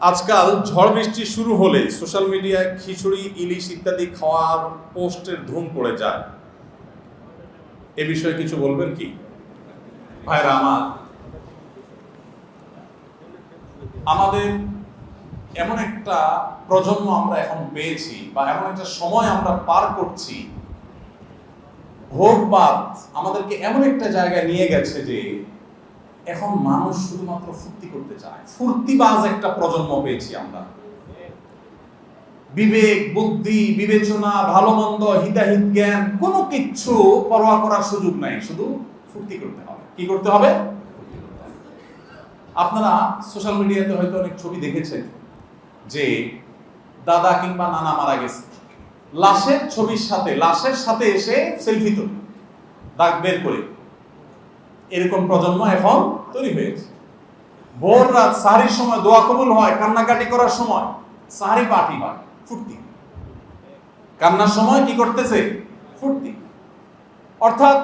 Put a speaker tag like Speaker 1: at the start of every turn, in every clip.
Speaker 1: আজকাল ঝড় বৃষ্টি শুরু হলে সোশ্যাল মিডিয়ায় খিচুড়ি, ইলিশ ইত্যাদি খাওয়ার পোস্টের ধুম পড়ে যায়। এ বিষয়ে কিছু বলবেন কি? ভাইরা আমার, আমাদের এমন একটা প্রজন্ম আমরা এখন পেয়েছি বা এমন একটা সময় আমরা পার করছি। ভোগবাদ আমাদেরকে এমন একটা জায়গায় নিয়ে গেছে যে এখন মানুষ শুধুমাত্র ফুর্তি করতে চায়। ফুর্তিবাজ একটা প্রজন্ম পেয়েছি আমরা। বিবেক, বুদ্ধি, বিবেচনা ভালো মন্দ হিতাহিত জ্ঞান, কোনো কিচ্ছু পরোয়া করার সুযোগ নাই। শুধু ফুর্তি করতে হবে। কি করতে হবে ফুর্তি করতে হবে। আপনারা সোশ্যাল মিডিয়াতে হয়তো অনেক ছবি দেখেছেন যে দাদা কিংবা নানা মারা গেছে। লাশের ছবির সাথে, লাশের সাথে এসে সেলফি তুলে, দাগ বের করে। এরকম প্রজন্ম এখন তৈরি হয়েছে ভোর রাত সাহারির সময় দোয়া কবুল হয়, কান্নাকাটি করার সময় সাহারি পার্টি হয়, ফুর্তি। কান্নার সময় কি করতেছে? ফুর্তি। অর্থাৎ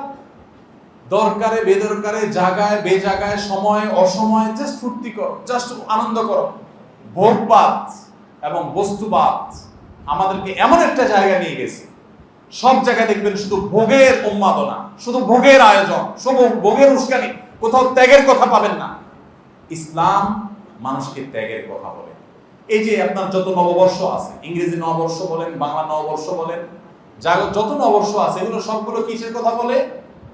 Speaker 1: দরকারে, বেদরকারে জায়গায় বেজাগায়, সময়, অসময় জাস্ট ফুর্তি করো জাস্ট আনন্দ করো। ভোগবাদ এবং বস্তুবাদ আমাদেরকে এমন একটা জায়গা নিয়ে গেছে সব জায়গায় দেখবেন শুধু ভোগের উন্মাদনা, শুধু ভোগের আয়োজন, শুধু ভোগের উস্কানি, কোথাও ত্যাগের কথা পাবেন না। ইসলাম মানুষকে ত্যাগের কথা বলে। এই যে আপনার যত নববর্ষ আছে, ইংরেজি নববর্ষ বলেন, বাংলা নববর্ষ বলেন যা যত নববর্ষ আছে, এগুলো সবগুলো কিসের কথা বলে?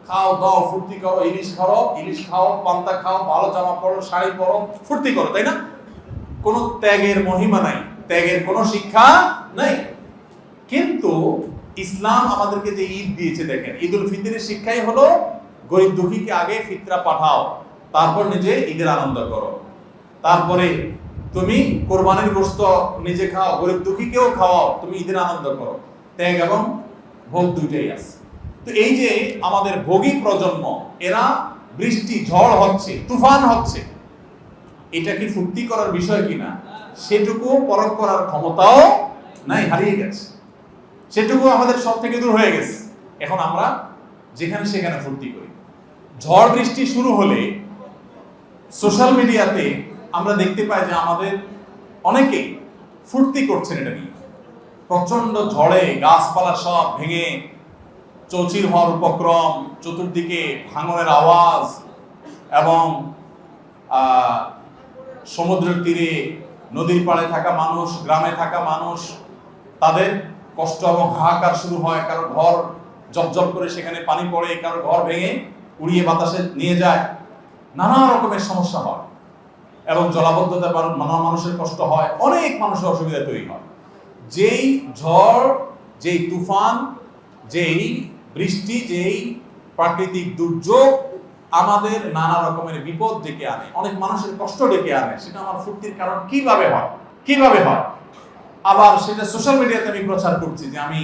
Speaker 1: খাও, দাও, ফুর্তি করো, ইলিশ খাও ইলিশ খাও, পান্তা খাও, ভালো জামা পরো, শাড়ি পরো, ফুর্তি করো, তাই না? কোনো ত্যাগের মহিমা নাই, ত্যাগের কোনো শিক্ষা নাই। কিন্তু ইসলাম আমাদেরকে যে ঈদ দিয়েছে দেখেন ঈদ উল ফিতরের শিক্ষাই হলো গরিব দুঃখীকে আগে ফিতরা পাঠাও, তারপর নিজে ঈদের আনন্দ করো। তারপরে তুমি কোরবানির গোস্ত নিজে খাও, গরিব দুঃখীকেও খাওয়াও, তুমি ঈদের আনন্দ করো। ত্যাগ এবং ভোগ দুইটাই আছে। তো এই যে আমাদের ভোগী প্রজন্ম, এরা বৃষ্টি, ঝড় হচ্ছে, তুফান হচ্ছে, এটা কি ফুর্তি করার বিষয় কিনা? সেটুকু পরখ করার ক্ষমতাও নাই, হারিয়ে গেছে। সেটুকু আমাদের সব থেকে দূর হয়ে গেছে। এখন আমরা যেখানে সেখানে ফুর্তি করি। ঝড় বৃষ্টি শুরু হলে সোশ্যাল মিডিয়াতে আমরা দেখতে পাই যে আমাদের অনেকে ফুর্তি করছেন এটা নিয়ে। প্রচণ্ড ঝড়ে গাছপালা সব ভেঙে চৌচির হওয়ার উপক্রম, চতুর্দিকে ভাঙনের আওয়াজ এবং সমুদ্রের তীরে নদীর পাড়ে থাকা মানুষ, গ্রামে থাকা মানুষ, তাদের কষ্ট এবং হাহাকার শুরু হয়, কারও ঘর জবজব করে সেখানে পানি পড়ে, কারও ঘর ভেঙে উড়িয়ে বাতাসে নিয়ে যায়। নানা রকমের সমস্যা হয় এবং জলাবদ্ধতা নানা মানুষের কষ্ট হয়, অনেক মানুষের অসুবিধা তৈরি হয়। যেই ঝড়, যেই তুফান, যেই বৃষ্টি, যেই প্রাকৃতিক দুর্যোগ আমাদের নানা রকমের বিপদ ডেকে আনে, অনেক মানুষের কষ্ট ডেকে আনে, সেটা আমার ফুর্তির কারণ কীভাবে হয়? কীভাবে হয়? আবার সেটা সোশ্যাল মিডিয়াতে আমি প্রচার করছি যে আমি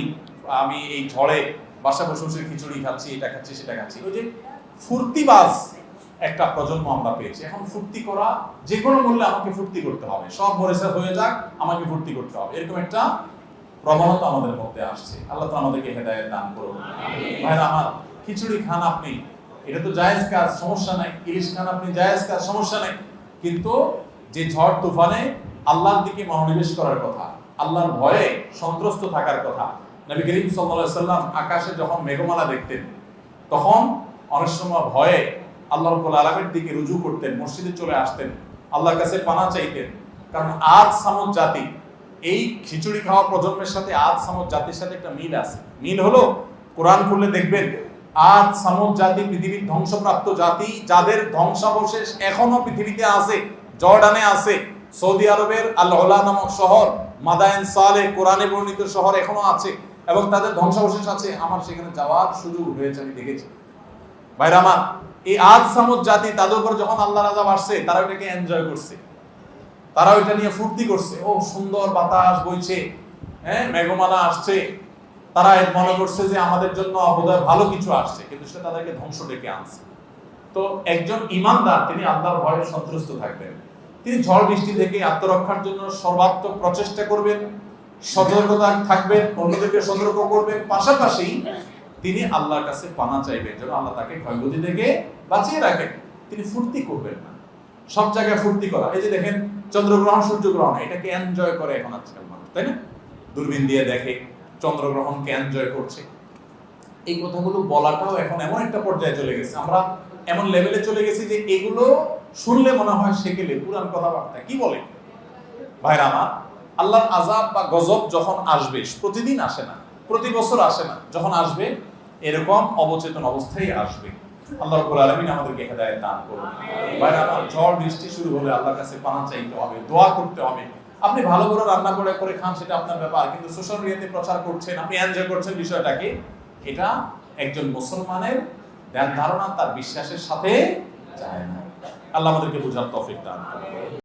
Speaker 1: আমি এই ঝড়ে বাসা বসে খিচুড়ি খাচ্ছি এটা খাচ্ছি সেটা খাচ্ছি। ওই যে ফুর্তিবাজ একটা প্রজন্ম আমরা পেয়েছি। এখন ফুর্তি করা যে কোনো মূল্যে আমাকে ফুর্তি করতে হবে। সব মরেসা হয়ে যাক আমাকে ফুর্তি করতে হবে। এরকম একটা প্রবণতা আমাদের মধ্যে আসছে। আল্লাহ তো আমাদেরকে হেদায়েত দান করুন। ভাইরা আমার খিচুড়ি খান আপনি। এটা তো জায়েজ কাজ সমস্যা নাই। ইলিশ খান আপনি জায়েজ কাজ সমস্যা নাই। কিন্তু যে ঝড় তুফানে আল্লাহর দিকে মনোনিবেশ করার কথা আল্লাহর ভয়ে সন্ত্রস্ত থাকার কথা। নবী করিম সাল্লাম আকাশে যখন মেঘমালা দেখতেন, তখন অনেক সময় ভয়ে আল্লাহ রব্বুল আলমের দিকে রুজু করতেন, মসজিদে চলে আসতেন, আল্লাহর কাছে পানা চাইতেন। কারণ আজ সামদ জাতি, এই খিচুড়ি খাওয়া প্রজন্মের সাথে আজ সামদ জাতির সাথে একটা মিল আছে। মিল হলো, কোরআন খুললে দেখবেন, আজ সামদ জাতি পৃথিবীর ধ্বংসপ্রাপ্ত জাতি, যাদের ধ্বংসাবশেষ এখনও পৃথিবীতে আছে, জর্ডানে আছে, সৌদি আরবের আল্লাহ নামক শহর মাদায়ন সালে কোরআনে বর্ণিত শহর এখনও আছে এবং তাদের ধ্বংসাবশেষ আছে। আমার সেখানে যাওয়ার সুযোগ হয়েছে আমি দেখেছি। ভাইরা আমার, এই আজ সামুদ জাতি, তাদের উপর যখন আল্লাহ রাজা আসছে, তারা ওইটাকে এনজয় করছে। তারা ওইটা নিয়ে ফুর্তি করছে। ও, সুন্দর বাতাস বইছে হ্যাঁ মেঘমালা আসছে। তারা মনে করছে যে আমাদের জন্য বোধহয় ভালো কিছু আসছে, কিন্তু সেটা তাদেরকে ধ্বংস ডেকে আনছে। তো একজন ইমানদার, তিনি আল্লাহর ভয়ে সন্ত্রস্ত থাকবেন। তিনি ঝড় বৃষ্টি থেকে আত্মরক্ষার জন্য সর্বাত্মক প্রচেষ্টা করবেন, সতর্কতা থাকবেন, অন্যদেরকে সতর্ক করবেন। পাশাপাশি তিনি আল্লাহর কাছে পানা চাইবেন, যেন আল্লাহ তাকে ক্ষয়ক্ষতি থেকে বাঁচিয়ে রাখেন। তিনি ফুর্তি করবেন না। সব জায়গায় ফুর্তি করা। এই যে দেখেন, চন্দ্রগ্রহণ সূর্যগ্রহণ, এটাকে এনজয় করে এখন আজকাল মানুষ, তাই না? দূরবীন দিয়ে দেখে চন্দ্রগ্রহণকে এনজয় করছে। এই কথাগুলো বলাটাও এখন এমন একটা পর্যায়ে চলে গেছে। আমরা এমন লেভেলে চলে গেছি যে এগুলো শুনলে মনে হয় সেকেলে পুরান কথাবার্তা। কি বলে? ভাইরা আমার, আল্লাহর আজাব বা গজব যখন আসবে, প্রতিদিন আসে না, প্রতি বছর আসে না, যখন আসবে, এরকম অবচেতন অবস্থায় আসবে। আল্লাহ রাব্বুল আলামিন আমাদেরকে হেদায়েত দান করুন। ভাইরা আমার, ঝড়, বৃষ্টি শুরু হলে আল্লাহর কাছে পানা চাইতে হবে, দোয়া করতে হবে। আপনি ভালো করে রান্না করে করে খান, সেটা আপনার ব্যাপার, কিন্তু সোশ্যাল মিডিয়াতে প্রচার করছেন, আপনি এনজয় করছেন বিষয়টাকে এটা একজন মুসলমানের ধ্যান ধারণা তার বিশ্বাসের সাথে যায় না। আল্লাহ আমাদেরকে বোঝার তফিক দান